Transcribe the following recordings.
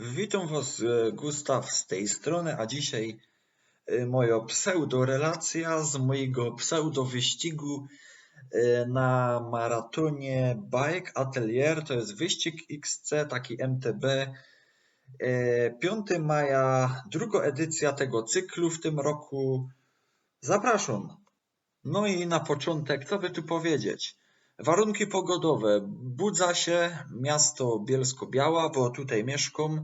Witam Was, e, Gustaw z tej strony, a dzisiaj e, moja pseudorelacja z mojego pseudowyścigu e, na maratonie Bike Atelier. To jest wyścig XC, taki MTB. 5 maja, druga edycja tego cyklu w tym roku. Zapraszam. No i na początek, co by tu powiedzieć? Warunki pogodowe. Budza się miasto Bielsko-Biała, bo tutaj mieszkam.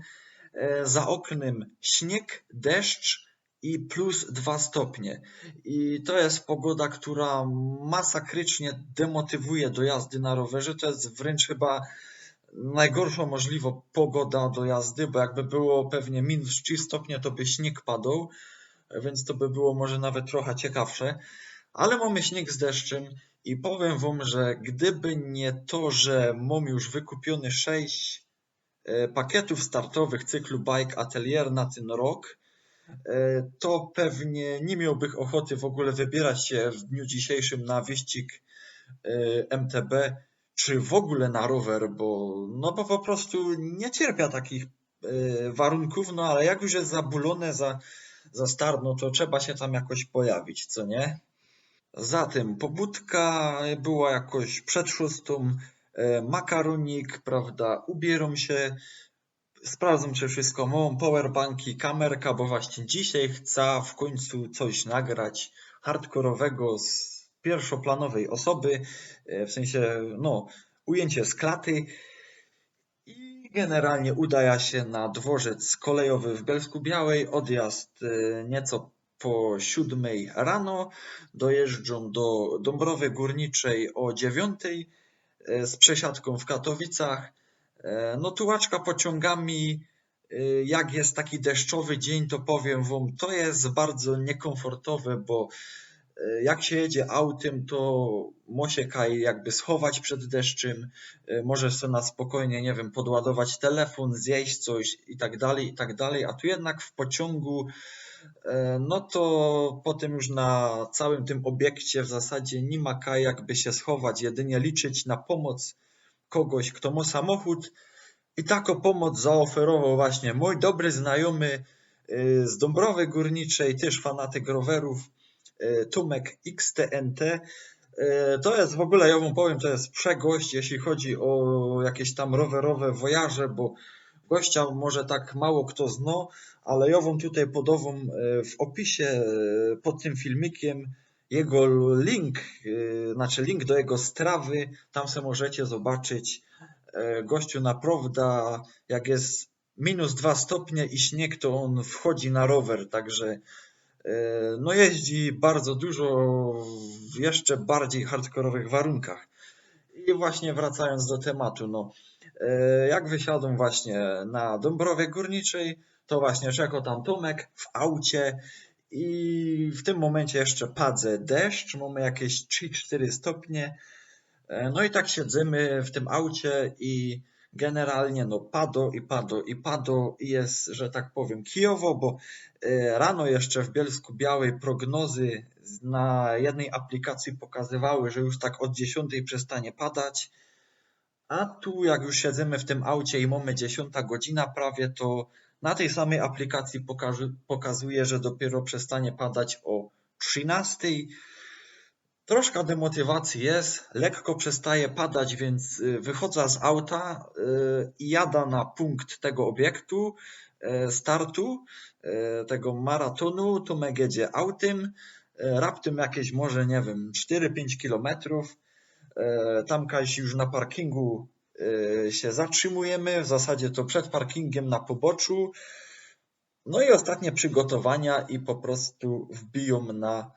E, za oknem śnieg, deszcz i plus 2 stopnie. I to jest pogoda, która masakrycznie demotywuje do jazdy na rowerze. To jest wręcz chyba najgorsza możliwa pogoda do jazdy, bo jakby było pewnie minus 3 stopnie, to by śnieg padał, więc to by było może nawet trochę ciekawsze. Ale mamy śnieg z deszczem i powiem wam, że gdyby nie to, że mam już wykupiony 6 e, pakietów startowych cyklu Bike Atelier na ten rok, e, to pewnie nie miałbym ochoty w ogóle wybierać się w dniu dzisiejszym na wyścig e, MTB, czy w ogóle na rower, bo, no bo po prostu nie cierpia takich warunków, no ale jak już jest zabulone za, za start, no to trzeba się tam jakoś pojawić, co nie? Zatem pobudka była jakoś przed szóstą, e, makaronik, prawda, ubieram się, sprawdzam czy wszystko mam, powerbanki, kamerka, bo właśnie dzisiaj chcę w końcu coś nagrać hardkorowego z pierwszoplanowej osoby, e, w sensie, no, ujęcie z klaty i generalnie udaje się na dworzec kolejowy w Bielsku Białej, odjazd e, nieco po siódmej rano, dojeżdżą do Dąbrowy Górniczej o dziewiątej e, z przesiadką w Katowicach. E, no tułaczka pociągami, e, jak jest taki deszczowy dzień, to powiem wam, to jest bardzo niekomfortowe, bo jak się jedzie autem, to może kaj jakby schować przed deszczem, możesz sobie na spokojnie, nie wiem, podładować telefon, zjeść coś i tak dalej, i tak dalej, a tu jednak w pociągu no to potem już na całym tym obiekcie w zasadzie nie ma kaj jakby się schować, jedynie liczyć na pomoc kogoś, kto ma samochód. I taką pomoc zaoferował właśnie mój dobry znajomy e, z Dąbrowy Górniczej, też fanatyk rowerów, e, Tumek XTNT. To jest w ogóle, ja wam powiem, to jest przegość, jeśli chodzi o jakieś tam rowerowe wojaże, bo gościa może tak mało kto zna, ale ja wam tutaj podawam e, w opisie e, pod tym filmikiem jego link, e, znaczy link do jego strawy, tam se możecie zobaczyć gościu naprawdę, jak jest minus 2 stopnie i śnieg, to on wchodzi na rower, także no jeździ bardzo dużo w jeszcze bardziej hardkorowych warunkach. I właśnie wracając do tematu, no jak wysiadłem właśnie na Dąbrowie Górniczej, to właśnie czekał tam Tomek w aucie i w tym momencie jeszcze padze deszcz, mamy jakieś 3-4 stopnie. E, no i tak siedzimy w tym aucie i generalnie no pado i pado i pado i jest, że tak powiem, kijowo, bo e, rano jeszcze w Bielsku Białej prognozy na jednej aplikacji pokazywały, że już tak od 10 przestanie padać. A tu jak już siedzimy w tym aucie i mamy 10 godzina prawie, to na tej samej aplikacji pokazuje, że dopiero przestanie padać o 13. Troszkę demotywacji jest, lekko przestaje padać, więc y, wychodzę z auta y, i jadę na punkt tego obiektu, y, startu tego maratonu, tu jedzie autem, raptem jakieś może, nie wiem, 4-5 kilometrów. Tam kaś już na parkingu się zatrzymujemy, w zasadzie to przed parkingiem na poboczu. No i ostatnie przygotowania i po prostu wbiją na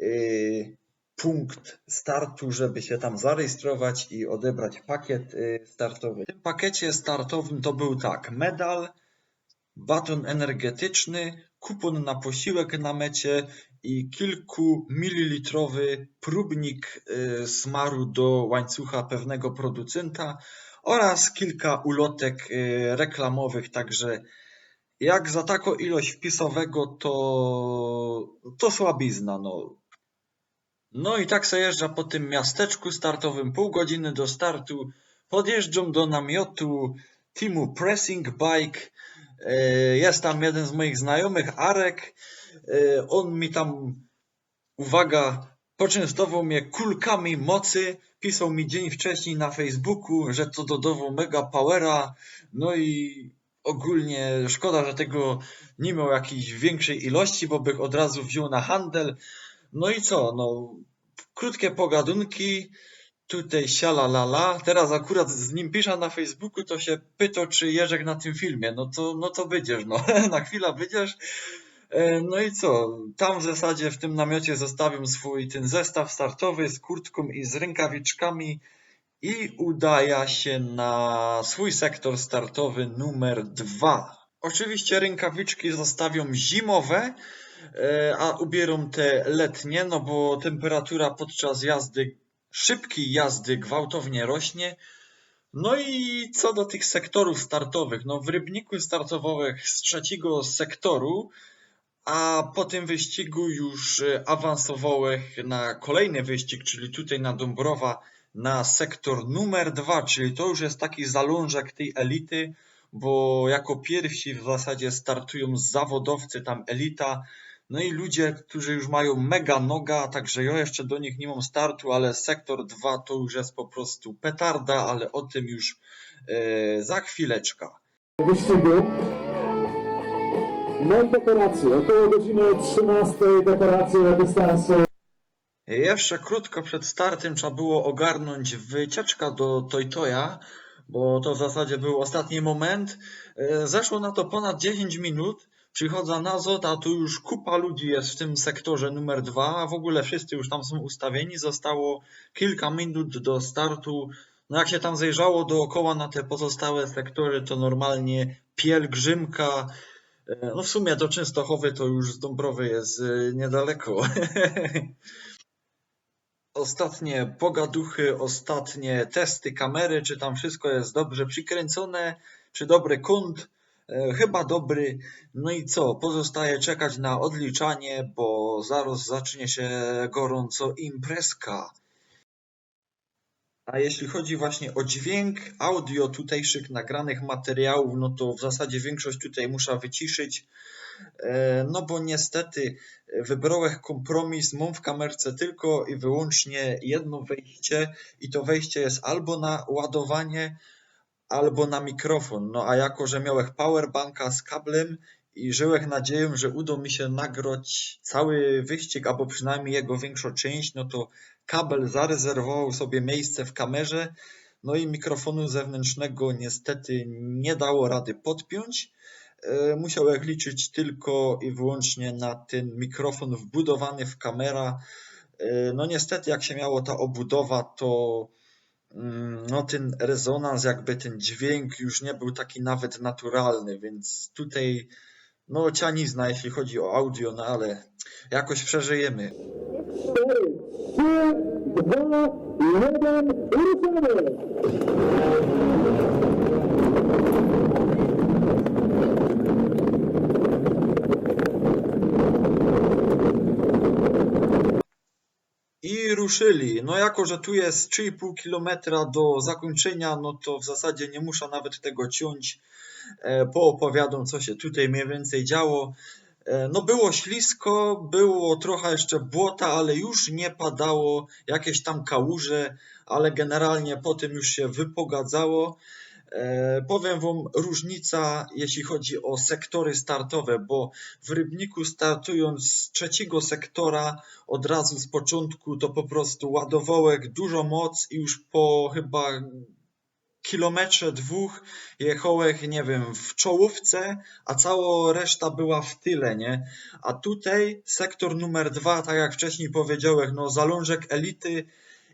y, punkt startu, żeby się tam zarejestrować i odebrać pakiet y, startowy. W tym pakiecie startowym to był tak, medal, baton energetyczny, kupon na posiłek na mecie i kilku mililitrowy próbnik smaru do łańcucha pewnego producenta oraz kilka ulotek y, reklamowych, także jak za taką ilość wpisowego to, to słabizna. No. no i tak se jeżdża po tym miasteczku startowym, pół godziny do startu, podjeżdżam do namiotu teamu Pressing Bike, E, Jest tam jeden z moich znajomych, Arek. E, On mi tam, uwaga, poczęstował mnie kulkami mocy. Pisał mi dzień wcześniej na Facebooku, że to dodawał mega powera. No i ogólnie szkoda, że tego nie miał jakiejś większej ilości, bo bych od razu wziął na handel. No i co? No, krótkie pogadunki. Tutaj siala la la. Teraz akurat z nim piszę na Facebooku, to się pyta, czy Jerzek na tym filmie. No to, no to będziesz, no. Na chwilę będziesz. E, No i co? Tam w zasadzie w tym namiocie zostawiam swój ten zestaw startowy z kurtką i z rękawiczkami i udaje się na swój sektor startowy numer dwa. Oczywiście rękawiczki zostawiam zimowe, e, a ubieram te letnie, no bo temperatura podczas jazdy, szybkiej jazdy gwałtownie rośnie. No i co do tych sektorów startowych, no w Rybniku startowych z trzeciego sektoru, a po tym wyścigu już e, awansowałem na kolejny wyścig, czyli tutaj na Dąbrowa, na sektor numer dwa, czyli to już jest taki zalążek tej elity, bo jako pierwsi w zasadzie startują zawodowcy, tam elita, no i ludzie, którzy już mają mega noga, także ja jeszcze do nich nie mam startu, ale sektor 2 to już jest po prostu petarda, ale o tym już e, za chwileczkę. wyścigu. No i dekoracje. Około godziny 13 dekoracje dystansu. Jeszcze krótko przed startem trzeba było ogarnąć wycieczka do Toytoja, bo to w zasadzie był ostatni moment. E, Zeszło na to ponad 10 minut. Przychodzę na ZOT, a tu już kupa ludzi jest w tym sektorze numer dwa, a w ogóle wszyscy już tam są ustawieni. Zostało kilka minut do startu. No jak się tam zajrzało dookoła na te pozostałe sektory, to normalnie pielgrzymka. E, No w sumie do Częstochowy to już z Dąbrowy jest e, niedaleko. Ostatnie pogaduchy, ostatnie testy kamery, czy tam wszystko jest dobrze przykręcone, czy dobry kąt. E, Chyba dobry. No i co? Pozostaje czekać na odliczanie, bo zaraz zacznie się gorąco imprezka. A jeśli chodzi właśnie o dźwięk, audio tutejszych nagranych materiałów, no to w zasadzie większość tutaj muszę wyciszyć, e, no bo niestety wybrałem kompromis, mam w kamerce tylko i wyłącznie jedno wejście i to wejście jest albo na ładowanie, albo na mikrofon. No a jako, że miałem powerbanka z kablem i żyłem nadzieją, że uda mi się nagrać cały wyścig, albo przynajmniej jego większą część, no to kabel zarezerwował sobie miejsce w kamerze, no i mikrofonu zewnętrznego niestety nie dało rady podpiąć. E, Musiałem liczyć tylko i wyłącznie na ten mikrofon wbudowany w kamera. E, No niestety, jak się miało ta obudowa, to mm, no ten rezonans, jakby ten dźwięk już nie był taki nawet naturalny, więc tutaj no cianizna, jeśli chodzi o audio, no ale jakoś przeżyjemy. 4, 3, 2, 1 i ruszamy! I ruszyli. No jako, że tu jest 3,5 km do zakończenia, no to w zasadzie nie muszę nawet tego ciąć. E, Poopowiadam, co się tutaj mniej więcej działo. E, No było ślisko, było trochę jeszcze błota, ale już nie padało, jakieś tam kałuże, ale generalnie po tym już się wypogadzało. E, Powiem Wam różnica, jeśli chodzi o sektory startowe, bo w Rybniku startując z trzeciego sektora od razu z początku to po prostu ładowołek, dużo moc i już po chyba kilometrze dwóch jechałem, nie wiem, w czołówce, a cała reszta była w tyle, nie? A tutaj sektor numer dwa, tak jak wcześniej powiedziałem, no zalążek elity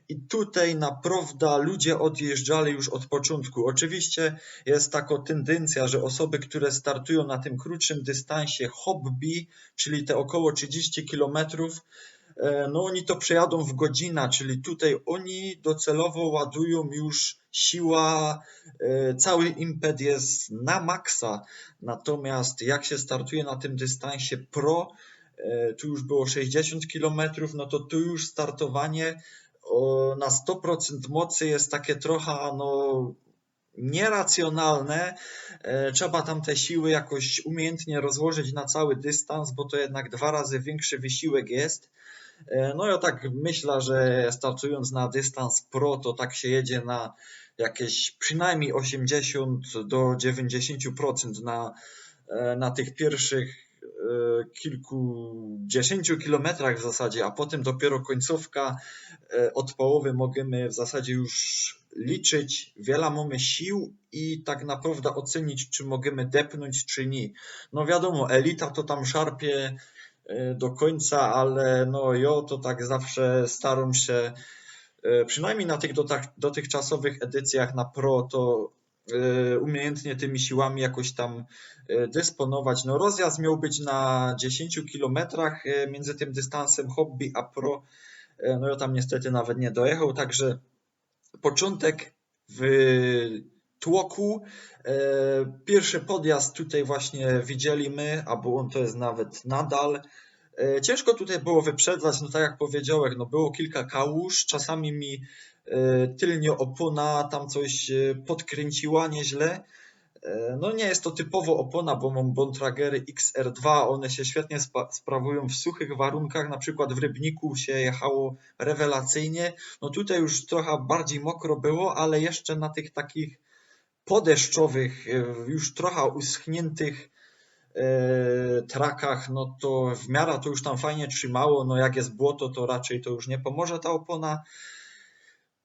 i tutaj naprawdę ludzie odjeżdżali już od początku. Oczywiście jest taka tendencja, że osoby, które startują na tym krótszym dystansie hobby, czyli te około 30 kilometrów, no oni to przejadą w godzinę, czyli tutaj oni docelowo ładują już siła, e, cały impet jest na maksa. Natomiast jak się startuje na tym dystansie pro, e, tu już było 60 km, no to tu już startowanie na 100% mocy jest takie trochę, no nieracjonalne. E, Trzeba tam te siły jakoś umiejętnie rozłożyć na cały dystans, bo to jednak dwa razy większy wysiłek jest. E, No ja tak myślę, że startując na dystans pro, to tak się jedzie na jakieś przynajmniej 80 do 90% na, e, na tych pierwszych e, kilkudziesięciu kilometrach w zasadzie, a potem dopiero końcówka od połowy możemy w zasadzie już liczyć, wiele mamy sił i tak naprawdę ocenić, czy możemy depnąć, czy nie. No wiadomo, elita to tam szarpie do końca, ale no ja to tak zawsze staram się, e, przynajmniej na tych dotychczasowych edycjach na pro, to e, umiejętnie tymi siłami jakoś tam e, dysponować. No rozjazd miał być na 10 kilometrach e, między tym dystansem hobby a pro. E, No ja tam niestety nawet nie dojechał, także początek w tłoku. E, Pierwszy podjazd tutaj właśnie widzieliśmy, albo on to jest nawet nadal. E, Ciężko tutaj było wyprzedzać, no tak jak powiedziałem, no było kilka kałuż, czasami mi e, tylnie opona tam coś podkręciła nieźle. No nie jest to typowo opona, bo mam Bontragery XR2, one się świetnie spa- sprawują w suchych warunkach, na przykład w Rybniku się jechało rewelacyjnie. No tutaj już trochę bardziej mokro było, ale jeszcze na tych takich podeszczowych, e, już trochę uschniętych e, trakach, no to w miarę to już tam fajnie trzymało, no jak jest błoto, to raczej to już nie pomoże ta opona.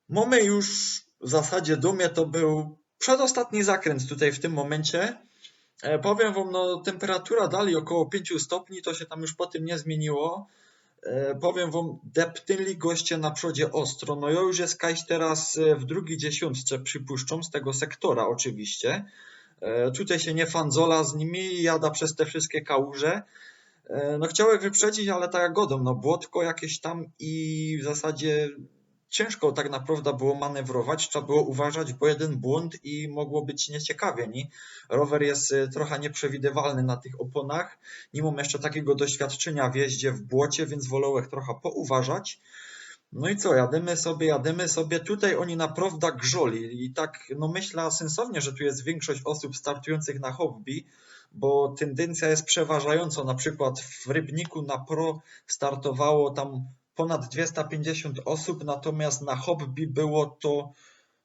Mamy już w zasadzie do mnie to był przedostatni zakręt tutaj w tym momencie. E, powiem wam, no temperatura dalej około 5 stopni, to się tam już po tym nie zmieniło. E, powiem wam, depnęli goście na przodzie ostro. No ja już jest Kaś teraz e, w drugiej dziesiątce, przypuszczam, z tego sektora oczywiście. E, Tutaj się nie fanzola z nimi, jada przez te wszystkie kałuże. No chciałem wyprzedzić, ale tak jak godą, no błotko jakieś tam i w zasadzie ciężko tak naprawdę było manewrować, trzeba było uważać, bo jeden błąd i mogło być nieciekawie, nie? Rower jest e, trochę nieprzewidywalny na tych oponach, nie mam jeszcze takiego doświadczenia w jeździe w błocie, więc wolałem trochę pouważać. No i co, jadymy sobie, jadymy sobie. Tutaj oni naprawdę grzoli i tak, no myślę sensownie, że tu jest większość osób startujących na hobby, bo tendencja jest przeważająca. Na przykład w Rybniku na Pro startowało tam ponad 250 osób, natomiast na hobby było to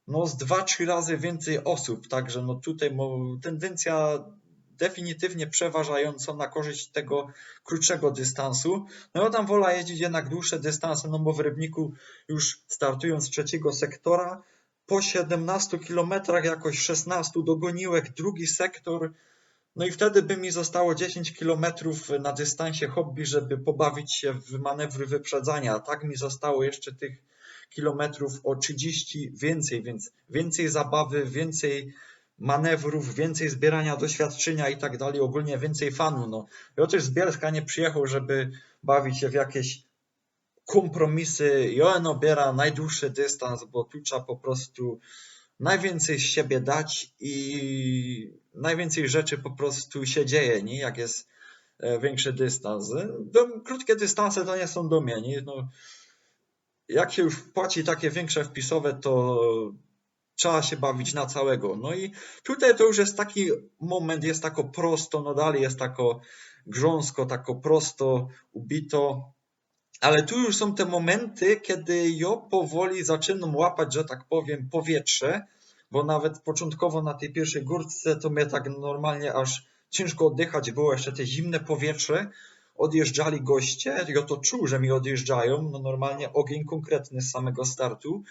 no z 2-3 razy więcej osób, także no tutaj tendencja definitywnie przeważająca na korzyść tego krótszego dystansu. No ja tam wolę jeździć jednak dłuższe dystanse, no bo w Rybniku już startując z trzeciego sektora, po 17 kilometrach, jakoś 16 dogoniłek drugi sektor, no i wtedy by mi zostało 10 kilometrów na dystansie hobby, żeby pobawić się w manewry wyprzedzania. Tak mi zostało jeszcze tych kilometrów o 30 więcej, więc więcej zabawy, więcej manewrów, więcej zbierania doświadczenia i tak dalej, ogólnie więcej fanu. No. Ja też z Bielska nie przyjechał, żeby bawić się w jakieś kompromisy. Joen obiera najdłuższy dystans, bo tu trzeba po prostu najwięcej z siebie dać i najwięcej rzeczy po prostu się dzieje, nie? jak jest e, większy dystans. Krótkie dystanse to nie są do mnie. Nie? No, jak się już płaci takie większe wpisowe, to trzeba się bawić na całego. No i tutaj to już jest taki moment, jest tako prosto, no dalej jest tako grząsko, tako prosto, ubito. Ale tu już są te momenty, kiedy ja powoli zaczynam łapać, że tak powiem, powietrze, bo nawet początkowo na tej pierwszej górce to mnie tak normalnie aż ciężko oddychać było, jeszcze te zimne powietrze. Odjeżdżali goście, ja to czuł, że mi odjeżdżają, no normalnie ogień konkretny z samego startu.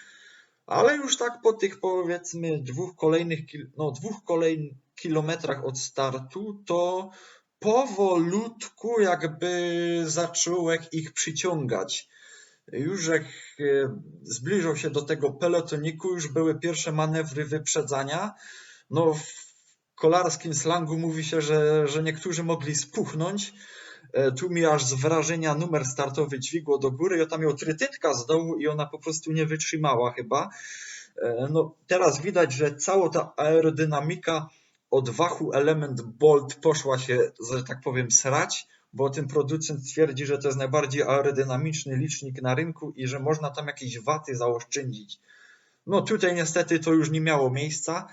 Ale już tak po tych powiedzmy dwóch kolejnych, no dwóch kolejnych kilometrach od startu, to powolutku jakby zacząłem ich przyciągać. Już jak e, zbliżał się do tego pelotoniku, już były pierwsze manewry wyprzedzania. No w kolarskim slangu mówi się, że, że niektórzy mogli spuchnąć. E, Tu mi aż z wrażenia numer startowy dźwigło do góry. Ja tam miał trytytka z dołu i ona po prostu nie wytrzymała chyba. E, No teraz widać, że cała ta aerodynamika od wachu element Bolt poszła się, że tak powiem, srać, bo ten producent twierdzi, że to jest najbardziej aerodynamiczny licznik na rynku i że można tam jakieś waty zaoszczędzić. No tutaj niestety to już nie miało miejsca.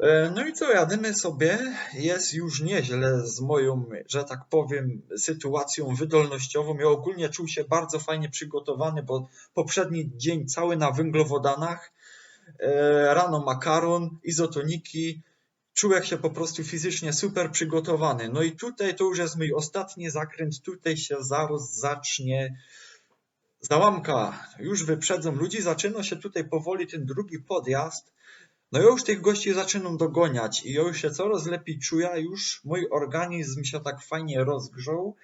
E, No i co, jadymy sobie. Jest już nieźle z moją, że tak powiem, sytuacją wydolnościową. Ja ogólnie czuł się bardzo fajnie przygotowany, bo poprzedni dzień cały na węglowodanach. E, Rano makaron, izotoniki. Czułem się po prostu fizycznie super przygotowany. No i tutaj to już jest mój ostatni zakręt. Tutaj się zaraz zacznie załamka. Już wyprzedzą ludzi. Zaczyna się tutaj powoli ten drugi podjazd. No ja już tych gości zaczynam dogoniać i ja już się coraz lepiej czuję, już mój organizm się tak fajnie rozgrzał.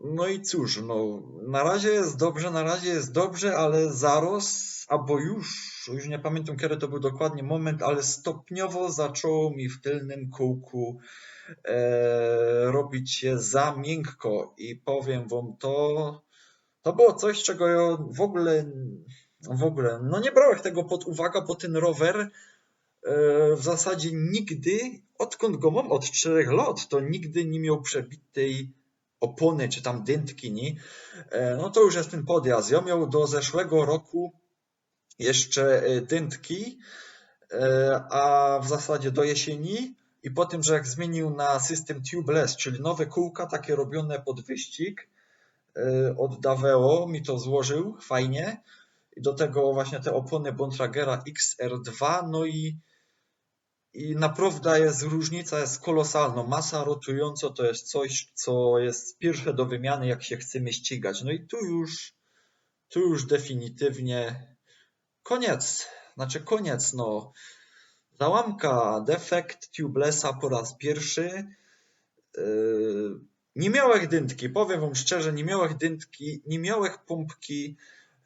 No i cóż, no na razie jest dobrze, na razie jest dobrze, ale zaraz, albo już, już nie pamiętam kiedy to był dokładnie moment, ale stopniowo zaczęło mi w tylnym kółku e, robić się za miękko i powiem wam to, to było coś, czego ja w ogóle w ogóle, no nie brałem tego pod uwagę, bo ten rower e, w zasadzie nigdy, odkąd go mam od 4 lat, to nigdy nie miał przebitej opony czy tam dętki, nie? E, No to już jest ten podjazd. Ja miał do zeszłego roku jeszcze e, dętki, e, a w zasadzie do jesieni i po tym, że jak zmienił na system tubeless, czyli nowe kółka takie robione pod wyścig, e, od Daveo mi to złożył fajnie. I do tego właśnie te opony Bontragera XR2, no i, i naprawdę jest różnica, jest kolosalna. Masa rotująca to jest coś, co jest pierwsze do wymiany, jak się chcemy ścigać. No i tu już, tu już definitywnie koniec. Znaczy koniec, no. Załamka, defekt tubelessa po raz pierwszy. Yy, nie miałech dętki, powiem wam szczerze, nie miałech dętki, nie miałech pompki,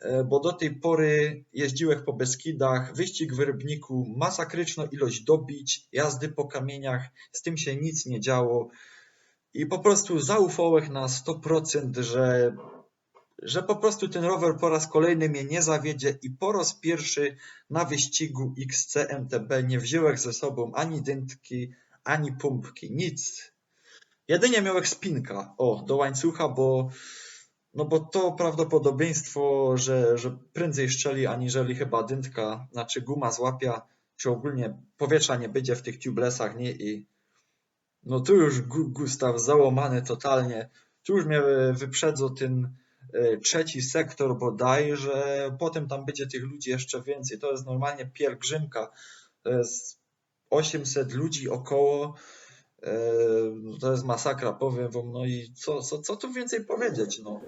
e, bo do tej pory jeździłech po Beskidach, wyścig w Rybniku, masakryczna ilość dobić, jazdy po kamieniach, z tym się nic nie działo i po prostu zaufałech na 100%, że, że po prostu ten rower po raz kolejny mnie nie zawiedzie i po raz pierwszy na wyścigu XCMTB nie wziąłech ze sobą ani dętki, ani pompki, nic. Jedynie miałech spinka, o, do łańcucha, bo no bo to prawdopodobieństwo, że, że prędzej szczeli, aniżeli chyba dętka, znaczy guma złapia, czy ogólnie powietrza nie będzie w tych tubelessach, nie? I no tu już Gu- Gustaw załamany totalnie. Tu już mnie wyprzedzał ten trzeci sektor bodajże, potem tam będzie tych ludzi jeszcze więcej. To jest normalnie pielgrzymka. To jest 800 ludzi około. E, To jest masakra, powiem wam. No i co, co, co tu więcej powiedzieć, no.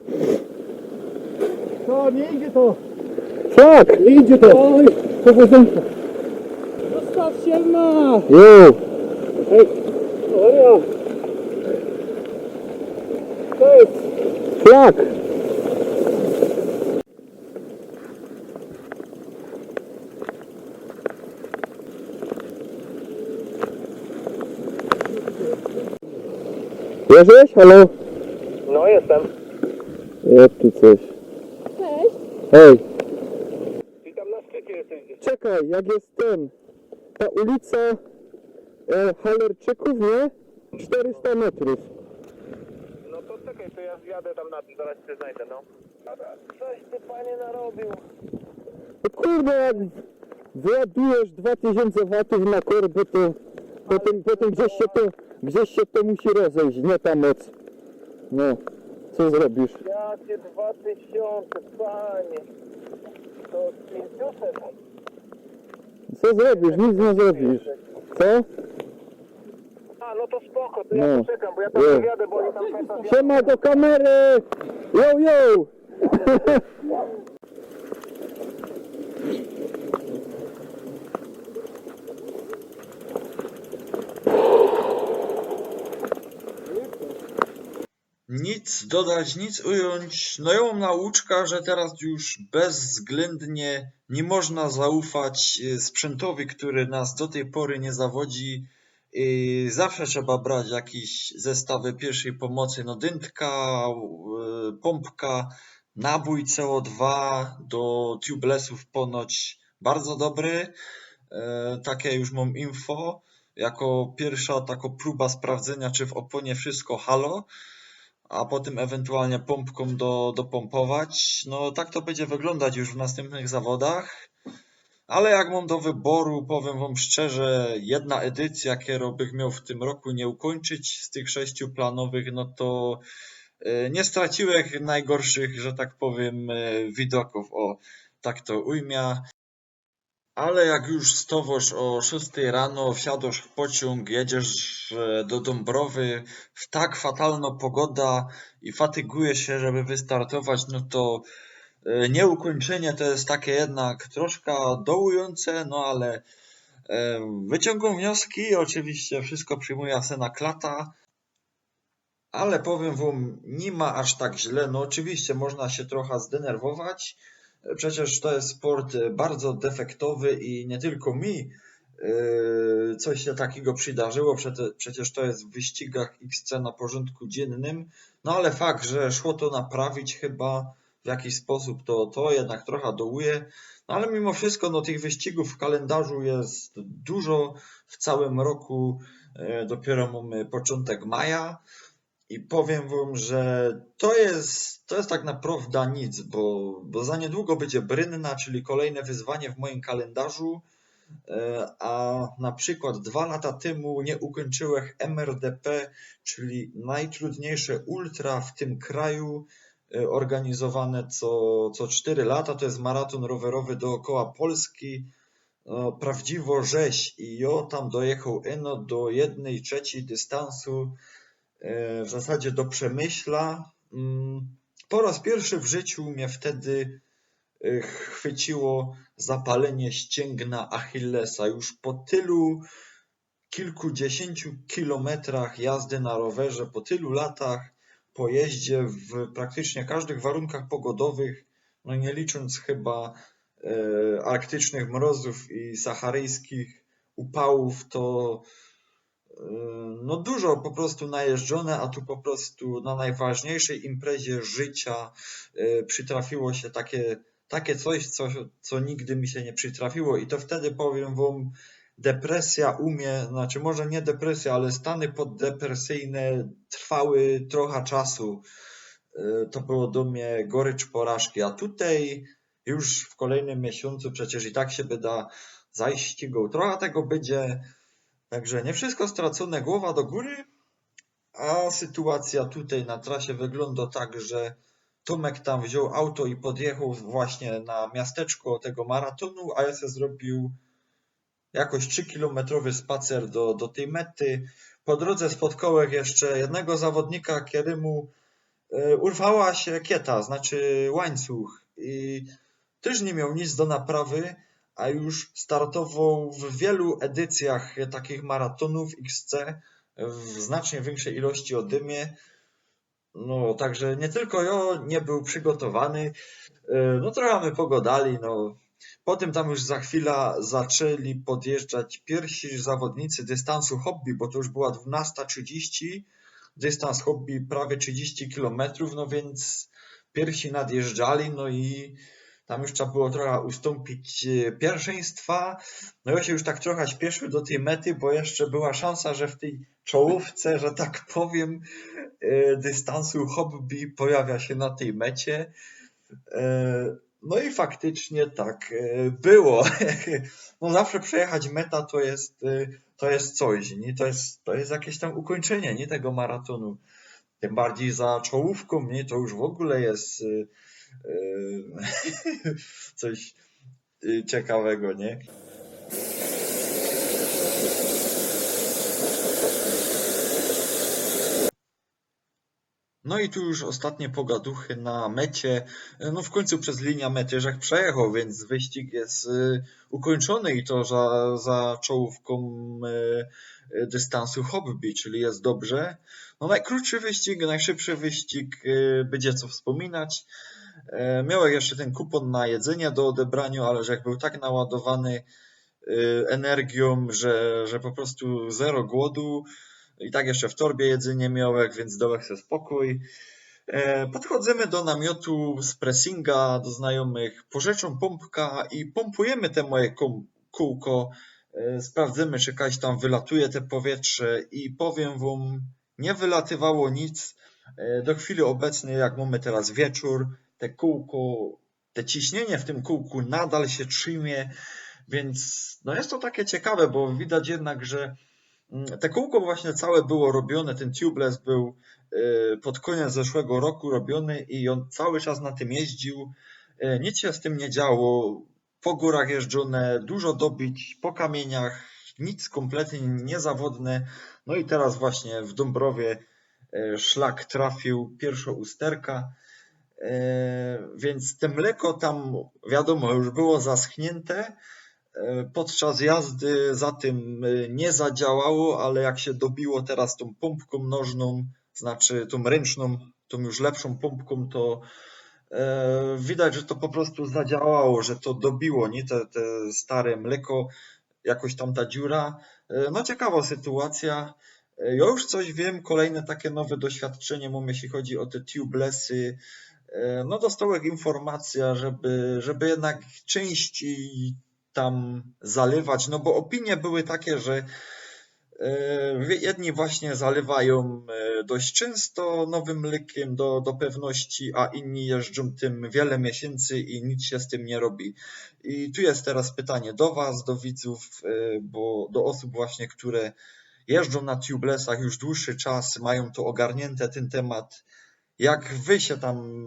To nie idzie to! Tak, nie idzie to! Oj, powodzonka! Zostaw się ma! Jo! Ej, Maria! To jest Jesteś? Halo? No jestem. Jak tu coś? Cześć. Hej! Witam na szczycie jesteś. Czekaj, jak jest ten, ta ulica e, Halerczyków, nie? 400 metrów. No to czekaj, to ja zjadę tam na tym, zaraz cię znajdę, no. Coś ty panie narobił. No kurde, jak wyładujesz 2000 watów na korbę, to potem, potem gdzieś, się to, gdzieś się to musi rozejść, nie ta moc. No, co zrobisz? Jakie dwa tysiące, panie. To 500. Co zrobisz? Nic nie zrobisz. Co? A, no to spoko, to No. ja poczekam, bo ja tam nie jadę, bo oni tam są Siema do kamery! Yo, yo! Nic dodać, nic ująć. No mam nauczka, że teraz już bezwzględnie nie można zaufać e, sprzętowi, który nas do tej pory nie zawodzi. I zawsze trzeba brać jakieś zestawy pierwszej pomocy, no dętka, e, pompka, nabój CO2 do tubelessów ponoć bardzo dobry. E, Takie już mam info. Jako pierwsza taka próba sprawdzenia, czy w oponie wszystko halo a potem ewentualnie pompką do, dopompować. No tak to będzie wyglądać już w następnych zawodach. Ale jak mam do wyboru, powiem wam szczerze, jedna edycja, którą bych miał w tym roku nie ukończyć z tych sześciu planowych, no to e, nie straciłem najgorszych, że tak powiem, e, widoków. O, tak to ujmia. Ale jak już stowosz o 6 rano, wsiadasz w pociąg, jedziesz e, do Dąbrowy, w tak fatalna pogoda i fatygujesz się, żeby wystartować, no to e, nieukończenie to jest takie jednak troszkę dołujące, no ale e, wyciągam wnioski, oczywiście wszystko przyjmuje se na klata, ale powiem wam, nie ma aż tak źle, no oczywiście można się trochę zdenerwować, Przecież to jest sport e, bardzo defektowy i nie tylko mi e, coś się takiego przydarzyło. Przecież to jest w wyścigach XC na porządku dziennym. No ale fakt, że szło to naprawić chyba w jakiś sposób, to, to jednak trochę dołuje. No ale mimo wszystko, no tych wyścigów w kalendarzu jest dużo. W całym roku e, dopiero mamy początek maja. I powiem wam, że to jest, to jest tak naprawdę nic, bo, bo za niedługo będzie Brynna, czyli kolejne wyzwanie w moim kalendarzu, e, a na przykład dwa lata temu nie ukończyłem MRDP, czyli najtrudniejsze ultra w tym kraju, e, organizowane co, co 4 lata, to jest maraton rowerowy dookoła Polski, prawdziwo rzeź i ja tam dojechał eno do jednej trzeciej dystansu, w zasadzie do Przemyśla. Mm, Po raz pierwszy w życiu mnie wtedy e, chwyciło zapalenie ścięgna Achillesa. Już po tylu kilkudziesięciu kilometrach jazdy na rowerze, po tylu latach po jeździe w praktycznie każdych warunkach pogodowych, no nie licząc chyba e, arktycznych mrozów i saharyjskich upałów, to e, no dużo po prostu najeżdżone, a tu po prostu na najważniejszej imprezie życia e, przytrafiło się takie, takie coś, co, co nigdy mi się nie przytrafiło i to wtedy powiem wam, depresja umie, znaczy może nie depresja, ale stany poddepresyjne trwały trochę czasu. E, To było do mnie gorycz porażki, a tutaj już w kolejnym miesiącu przecież i tak się będę zaścigał. Trochę tego będzie, także nie wszystko stracone, głowa do góry, a sytuacja tutaj na trasie wygląda tak, że Tomek tam wziął auto i podjechał właśnie na miasteczko tego maratonu, a ja zrobił jakoś 3-kilometrowy spacer do, do tej mety. Po drodze spotkałem jeszcze jednego zawodnika, któremu e, urwała się kieta, znaczy łańcuch i też nie miał nic do naprawy, a już startował w wielu edycjach takich maratonów XC w znacznie większej ilości ode mnie. No, także nie tylko ja nie był przygotowany, e, no trochę my pogodali, no. Potem tam już za chwilę zaczęli podjeżdżać pierwsi zawodnicy dystansu hobby, bo to już była 12.30, dystans hobby prawie 30 km, no więc pierwsi nadjeżdżali, no i tam już trzeba było trochę ustąpić e, pierwszeństwa. No ja się już tak trochę śpieszył do tej mety, bo jeszcze była szansa, że w tej czołówce, że tak powiem, e, dystansu hobby pojawia się na tej mecie. E, No i faktycznie tak było. No zawsze przejechać meta to jest, to jest coś, nie? To jest, to jest jakieś tam ukończenie, nie tego maratonu. Tym bardziej za czołówką, nie? To już w ogóle jest coś e, ciekawego, nie? No i tu już ostatnie pogaduchy na mecie. No w końcu przez linię mety Żech przejechał, więc wyścig jest y, ukończony i to za, za czołówką y, y, dystansu hobby, czyli jest dobrze. No najkrótszy wyścig, najszybszy wyścig, y, będzie co wspominać. E, Miałem jeszcze ten kupon na jedzenie do odebrania, ale Żech był tak naładowany y, energią, że, że po prostu zero głodu. I tak jeszcze w torbie jedzenie miałem, więc dałem sobie spokój. E, Podchodzimy do namiotu z pressinga, do znajomych, pożyczą pompka i pompujemy te moje kółko. E, Sprawdzimy, czy jakaś tam wylatuje te powietrze i powiem wam, nie wylatywało nic. E, Do chwili obecnej, jak mamy teraz wieczór, te kółko, te ciśnienie w tym kółku nadal się trzymie. Więc no jest to takie ciekawe, bo widać jednak, że mm, te kółko właśnie całe było robione, ten tubeless był y, pod koniec zeszłego roku robiony i on cały czas na tym jeździł. Y, Nic się z tym nie działo. Po górach jeżdżone, dużo dobić, po kamieniach, nic kompletnie niezawodne. No i teraz właśnie w Dąbrowie y, szlak trafił pierwsza usterka. E, Więc te mleko tam, wiadomo, już było zaschnięte. E, Podczas jazdy za tym e, nie zadziałało, ale jak się dobiło teraz tą pompką nożną, znaczy tą ręczną, tą już lepszą pompką, to widać, że to po prostu zadziałało, że to dobiło, nie te, te stare mleko, jakoś tam ta dziura. No ciekawa sytuacja. Ja już coś wiem, kolejne takie nowe doświadczenie mam, jeśli chodzi o te tubelessy. E, No dostałem informację, żeby, żeby jednak częściej tam zalewać, no bo opinie były takie, że e, jedni właśnie zalewają e, dość często nowym mlekiem do, do pewności, a inni jeżdżą tym wiele miesięcy i nic się z tym nie robi. I tu jest teraz pytanie do Was, do widzów, bo do osób właśnie, które jeżdżą na tubelessach już dłuższy czas, mają to ogarnięte ten temat. Jak Wy się tam,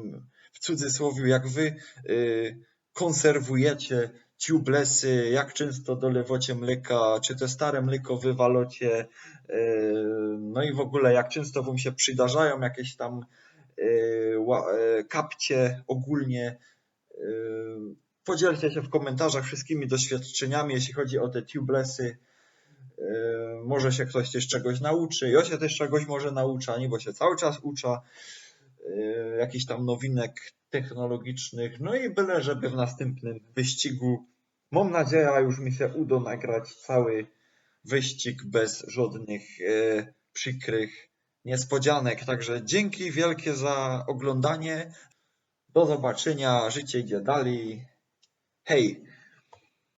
w cudzysłowie, jak Wy y, konserwujecie tubelessy, jak często dolewacie mleka, czy te stare mleko wywalocie, y, no i w ogóle jak często Wam się przydarzają jakieś tam y, kapcie ogólnie. Podzielcie się w komentarzach wszystkimi doświadczeniami, jeśli chodzi o te tubelessy. Może się ktoś też czegoś nauczy. Ja się też czegoś może naucza, nie, bo się cały czas ucza jakichś tam nowinek technologicznych. No i byle, żeby w następnym wyścigu, mam nadzieję, już mi się uda nagrać cały wyścig bez żadnych yy, przykrych niespodzianek. Także dzięki wielkie za oglądanie. Do zobaczenia. Życie idzie dalej. Hej!